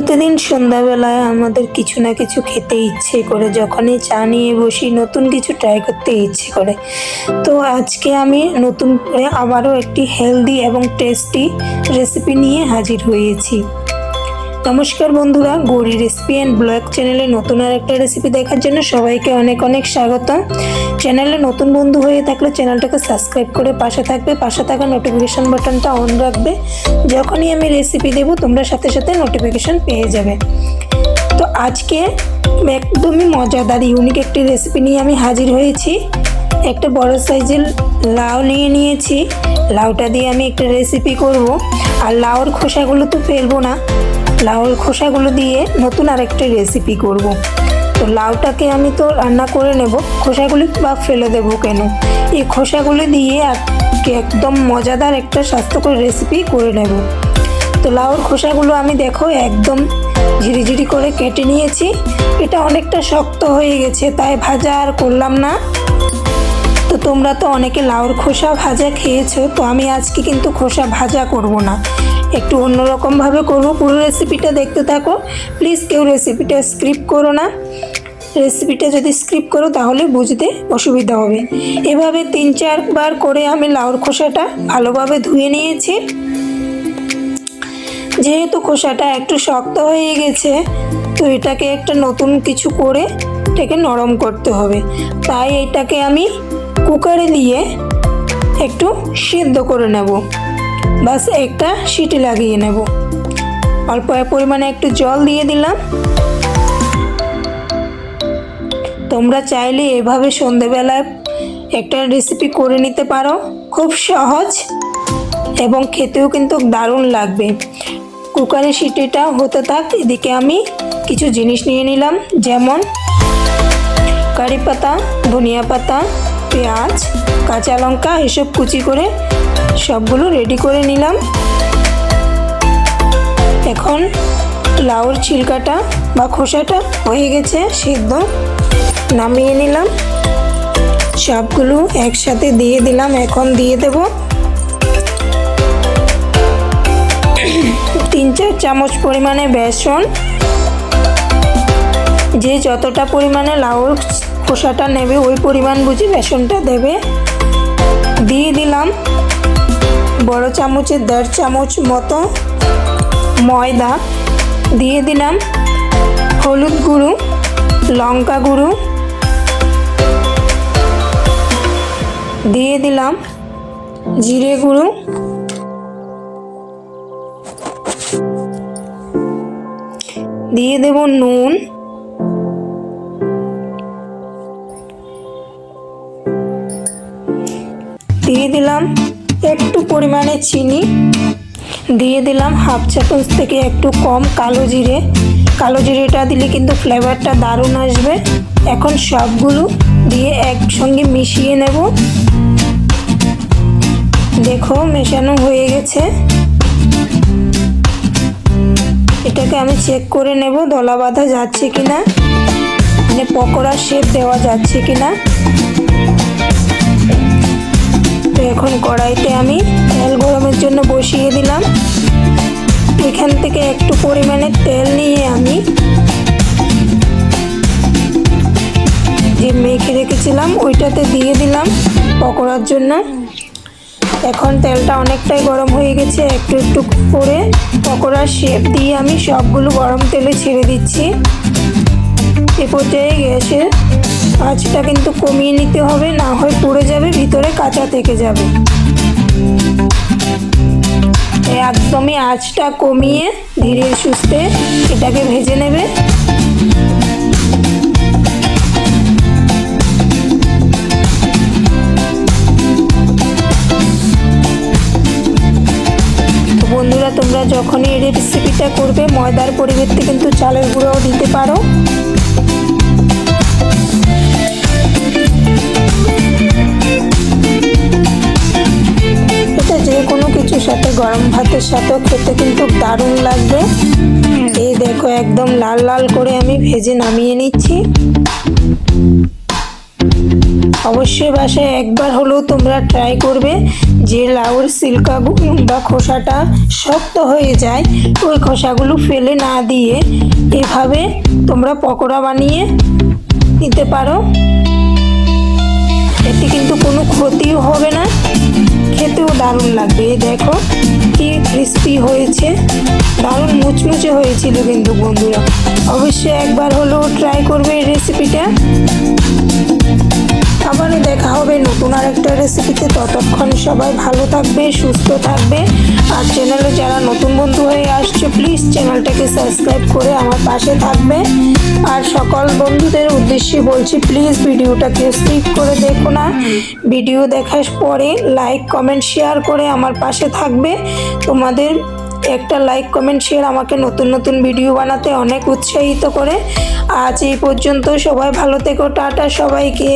প্রতিদিন সন্ধ্যাবেলায় আমাদের কিছু না কিছু খেতে ইচ্ছে করে, যখনই চা নিয়ে বসি নতুন কিছু ট্রাই করতে ইচ্ছে করে। তো আজকে আমি নতুন করে আবারও একটি হেলদি এবং টেস্টি রেসিপি নিয়ে হাজির হয়েছি। নমস্কার বন্ধুরা, গৌরী রেসিপি অ্যান্ড ব্লগ চ্যানেলে নতুন আর একটা রেসিপি দেখার জন্য সবাইকে অনেক অনেক স্বাগত চ্যানেলে নতুন বন্ধু হয়ে থাকলে চ্যানেলটাকে সাবস্ক্রাইব করে পাশে থাকবে, পাশে থাকা নোটিফিকেশন বাটনটা অন রাখবে। যখনই আমি রেসিপি দেবো, তোমরা সাথে সাথে নোটিফিকেশন পেয়ে যাবে। তো আজকে একদমই মজাদার ইউনিক একটি রেসিপি নিয়ে আমি হাজির হয়েছি। একটা বড় সাইজের লাউ নিয়ে নিয়েছি। লাউটা দিয়ে আমি একটা রেসিপি করব। আর লাউর খোসাগুলো তো ফেলব না। লাউর খোসাগুলো দিয়ে নতুন আরেকটা রেসিপি করব। তো লাউটাকে আমি তো রান্না করে নেব, খোসাগুলি বা ফেলে দেবো কেন? এই খোসাগুলি দিয়ে একদম মজাদার একটা স্বাস্থ্যকর রেসিপি করে নেব। তো লাউর খোসাগুলো আমি দেখো একদম ঝিরিঝিরি করে কেটে নিয়েছি। এটা অনেকটা শক্ত হয়ে গেছে, তাই ভাজা আর করলাম না। তো তোমরা তো অনেকে লাউর খোসা ভাজা খেয়েছো, তো আমি আজকে কিন্তু খোসা ভাজা করব না। একটু অন্যরকমভাবে করব। পুরো রেসিপিটা দেখতে থাকো। প্লিজ কেউ রেসিপিটা স্ক্রিপ করো না। রেসিপিটা যদি স্ক্রিপ করো, তাহলে বুঝতে অসুবিধা হবে। এভাবে তিন চারবার করে আমি লাউর খোসাটা ভালোভাবে ধুয়ে নিয়েছি। যেহেতু খোসাটা একটু শক্ত হয়ে গেছে, তো এটাকে একটা নতুন কিছু করে এটাকে নরম করতে হবে। তাই এটাকে আমি কুকারে দিয়ে একটু সিদ্ধ করে নেব। বাস একটা সিটি লাগিয়ে নেব। অল্প পরিমাণে একটু জল দিয়ে দিলাম। তোমরা চাইলে এভাবে সন্ধেবেলায় একটা রেসিপি করে নিতে পারো। খুব সহজ এবং খেতেও কিন্তু দারুণ লাগবে। কুকারে সিটিটা হতে থাক, এদিকে আমি কিছু জিনিস নিয়ে নিলাম। যেমন কারি পাতা, ধনিয়া পাতা পেঁয়াজ, কাঁচা লঙ্কা, এসব কুচি করে সবগুলো রেডি করে নিলাম। এখন লাউর ছিলকাটা বা খোসাটা হয়ে গেছে সিদ্ধ। নামিয়ে নিলাম। সবগুলো একসাথে দিয়ে দিলাম, এখন দিয়ে দেব। তিন চার চামচ পরিমাণে বেসন। যে যতটা পরিমাণে লাউর খোসাটা নেবে, ওই পরিমাণ বুঝি বেসনটা দেবে। দিয়ে দিলাম বড় চামচের দেড় চামচ মতো ময়দা। দিয়ে দিলাম হলুদ গুঁড়ো, লঙ্কা গুঁড়ো। দিয়ে দিলাম জিরে গুঁড়ো। দিয়ে দেব নুন। দিলাম একটু পরিমাণে চিনি। দিয়ে দিলাম হাফ চামচ থেকে একটু কম কালো জিরে। কালো জিরেটা দিলে কিন্তু ফ্লেভারটা দারুণ আসবে। এখন সবগুলো দিয়ে একসঙ্গে মিশিয়ে নেব। দেখো মেশানো হয়ে গেছে। এটাকে আমি চেক করে নেব দলা বাঁধা যাচ্ছে কিনা। মানে পকোড়ার শেপ দেওয়া যাচ্ছে কিনা। এখন কড়াইতে আমি তেল গরমের জন্য বসিয়ে দিলাম। এখান থেকে একটু পরিমাণে তেল নিয়ে আমি যে মেখে রেখেছিলাম, ওইটাতে দিয়ে দিলাম পকোড়ার জন্য। এখন তেলটা অনেকটাই গরম হয়ে গেছে, একটু একটু করে পকোড়ার শেপ দিয়ে আমি সবগুলো গরম তেলে ছেড়ে দিচ্ছি। এ পর্যায়ে গ্যাসের আঁচটা কিন্তু কমিয়ে নিতে হবে, না হয় পুড়ে যাবে, ভিতরে কাঁচা থেকে যাবে। একদমই আঁচটা কমিয়ে ধীরে সুস্থে এটাকে ভেজে নেবে। বন্ধুরা, তোমরা যখনই এই রেসিপিটা করবে, ময়দার পরিবর্তে কিন্তু চালের গুঁড়োও দিতে পারো। সাথেও খেতে কিন্তু দারুণ লাগবে। এই দেখো, একদম লাল লাল করে আমি ভেজে নামিয়ে নিচ্ছি। অবশ্যই বাসায় একবার হলেও তোমরা ট্রাই করবে যে লাউর সিল্কা বা খোসাটা শক্ত হয়ে যায়, ওই খোসাগুলো ফেলে না দিয়ে এভাবে তোমরা পকোড়া বানিয়ে নিতে পারো। এতে কিন্তু কোনো ক্ষতিও হবে না, খেতেও দারুণ লাগবে দেখো। কি ক্রিস্পি হয়েছে? দারুণ মুচমুচে হয়েছিল কিন্তু বন্ধুরা। অবশ্যই একবার হলেও ট্রাই করবে এই রেসিপিটা হবে নতুন আরেকটা রেসিপিতে ততক্ষণ সবাই ভালো থাকবে, সুস্থ থাকবে। আর চ্যানেলে যারা নতুন বন্ধু হয়ে আসছে প্লিজ চ্যানেলটাকে সাবস্ক্রাইব করে আমার পাশে থাকবে। আর সকল বন্ধুদের উদ্দেশ্যে বলছি প্লিজ ভিডিওটাকে স্কিপ করে দেখো না। ভিডিও দেখার পরে লাইক কমেন্ট শেয়ার করে আমার পাশে থাকবে। তোমাদের একটা লাইক কমেন্ট শেয়ার আমাকে নতুন নতুন ভিডিও বানাতে অনেক উৎসাহিত করে। আজ এই পর্যন্ত সবাই ভালো থেকো, টাটা সবাইকে।